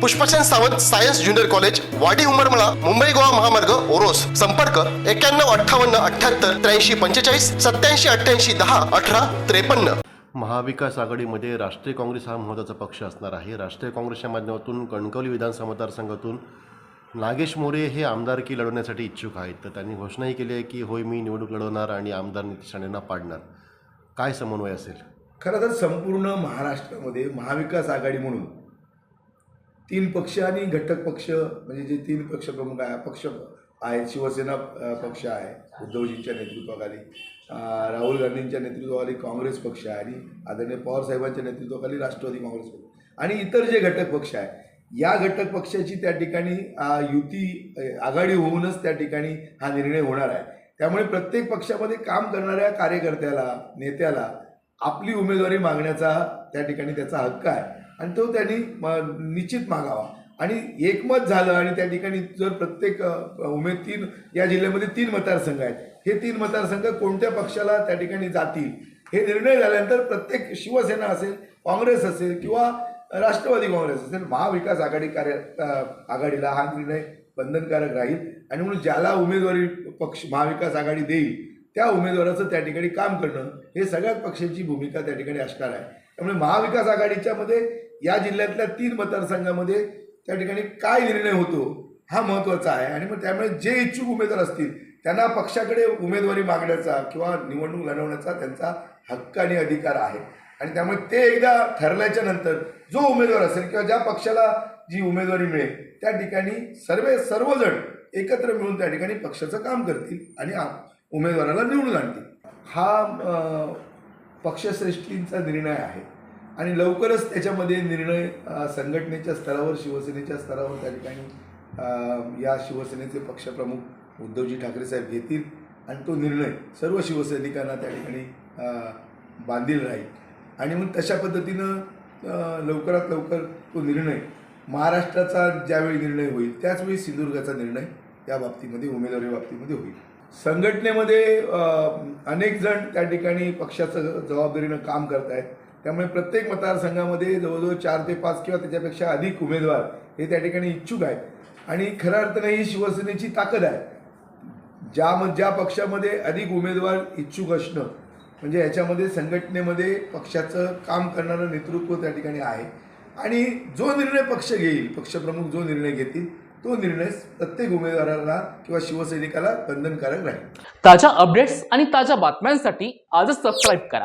Pushpasen Sawant science junior college Wadi Umarmala Mumbai Goa महामार्ग ओरोस. संपर्क एक्क्याण्णव अठ्ठावन्न अठ्ठ्याहत्तर त्र्याऐंशी पंचेचाळीस सत्याऐंशी अठ्ठ्याऐंशी दहा अठरा त्रेपन्न. महाविकास आघाडीमध्ये राष्ट्रीय काँग्रेस हा महत्त्वाचा पक्ष असणार आहे. राष्ट्रीय काँग्रेसच्या माध्यमातून कणकवली विधानसभा मतदारसंघातून नागेश मोरे हे आमदारकी लढवण्यासाठी इच्छुक आहेत. तर त्यांनी घोषणाही केली आहे की होय मी निवडणूक लढवणार आणि आमदार नितीश राणेंना पाडणार. काय समन्वय असेल? खरं तर संपूर्ण महाराष्ट्रामध्ये महाविकास आघाडी म्हणून तीन पक्ष आणि घटक पक्ष म्हणजे जे तीन पक्ष प्रमुख आहे पक्ष आहेत शिवसेना पक्ष आहे उद्धवजींच्या नेतृत्वाखाली. राहुल गांधींच्या नेतृत्वाखाली काँग्रेस पक्ष आहे आणि आदरणीय पवारसाहेबांच्या नेतृत्वाखाली राष्ट्रवादी काँग्रेस पक्ष. आणि इतर जे घटक पक्ष आहे या घटक पक्षाची त्या ठिकाणी युती आघाडी होऊनच त्या ठिकाणी हा निर्णय होणार आहे. त्यामुळे प्रत्येक पक्षामध्ये काम करणाऱ्या कार्यकर्त्याला नेत्याला आपली उमेदवारी मागण्याचा त्या ठिकाणी त्याचा हक्क आहे. आणि तो त्यांनी म- निश्चित मागावा. आणि एकमत झालं आणि त्या ठिकाणी जर प्रत्येक उमेद तीन या जिल्ह्यामध्ये तीन मतदारसंघ आहेत. हे तीन मतदारसंघ कोणत्या पक्षाला त्या ठिकाणी जातील? हे निर्णय झाल्यानंतर प्रत्येक शिवसेना असेल काँग्रेस असेल किंवा राष्ट्रवादी काँग्रेस असेल महाविकास आघाडी कार्य आघाडीला हा निर्णय बंधनकारक राहील. आणि म्हणून ज्याला उमेदवारी पक्ष महाविकास आघाडी देईल त्या उमेदवाराचं त्या ठिकाणी काम करणं हे सगळ्याच पक्षांची भूमिका त्या ठिकाणी असणार आहे. त्यामुळे महाविकास आघाडीच्या मध्ये या जिल्ह्यातल्या तीन मतदारसंघामध्ये त्या ठिकाणी काय निर्णय होतो हा महत्त्वाचा आहे. आणि मग त्यामुळे जे इच्छुक उमेदवार असतील त्यांना पक्षाकडे उमेदवारी मागण्याचा किंवा निवडणूक लढवण्याचा त्यांचा हक्क आणि अधिकार आहे. आणि त्यामुळे ते एकदा ठरल्याच्या नंतर जो उमेदवार असेल किंवा ज्या पक्षाला जी उमेदवारी मिळेल त्या ठिकाणी सर्व सर्वजण एकत्र मिळून त्या ठिकाणी पक्षाचं काम करतील आणि उमेदवाराला निवडून आणतील. हा पक्षश्रेष्ठींचा निर्णय आहे. आणि लवकरच त्याच्यामध्ये निर्णय संघटनेच्या स्तरावर शिवसेनेच्या स्तरावर त्या ठिकाणी या शिवसेनेचे पक्षप्रमुख उद्धवजी ठाकरे साहेब घेतील आणि तो निर्णय सर्व शिवसैनिकांना त्या ठिकाणी बांधील राहील. आणि मग तशा पद्धतीनं लवकरात लवकर तो निर्णय महाराष्ट्राचा ज्यावेळी निर्णय होईल त्याचवेळी सिंधुदुर्गाचा निर्णय या बाबतीमध्ये उमेदवारी बाबतीमध्ये होईल. संघटनेमध्ये अनेक जण त्या ठिकाणी पक्षाचं जबाबदारीनं काम करत आहेत त्यामुळे प्रत्येक मतदारसंघामध्ये जवळजवळ चार ते पाच किंवा त्याच्यापेक्षा अधिक उमेदवार हे त्या ठिकाणी इच्छुक आहेत. आणि खऱ्या अर्थाने ही शिवसेनेची ताकद आहे. ज्या म- ज्या पक्षामध्ये अधिक उमेदवार इच्छुक असणं म्हणजे याच्यामध्ये संघटनेमध्ये पक्षाचं काम करणारं नेतृत्व त्या ठिकाणी आहे. आणि जो निर्णय पक्ष घेईल पक्षप्रमुख जो निर्णय घेतील तो निर्णय प्रत्येक उमेदवाराला किंवा शिवसैनिकाला बंधनकारक राहील. ताज्या अपडेट्स आणि ताज्या बातम्यांसाठी आजच सबस्क्राईब करा.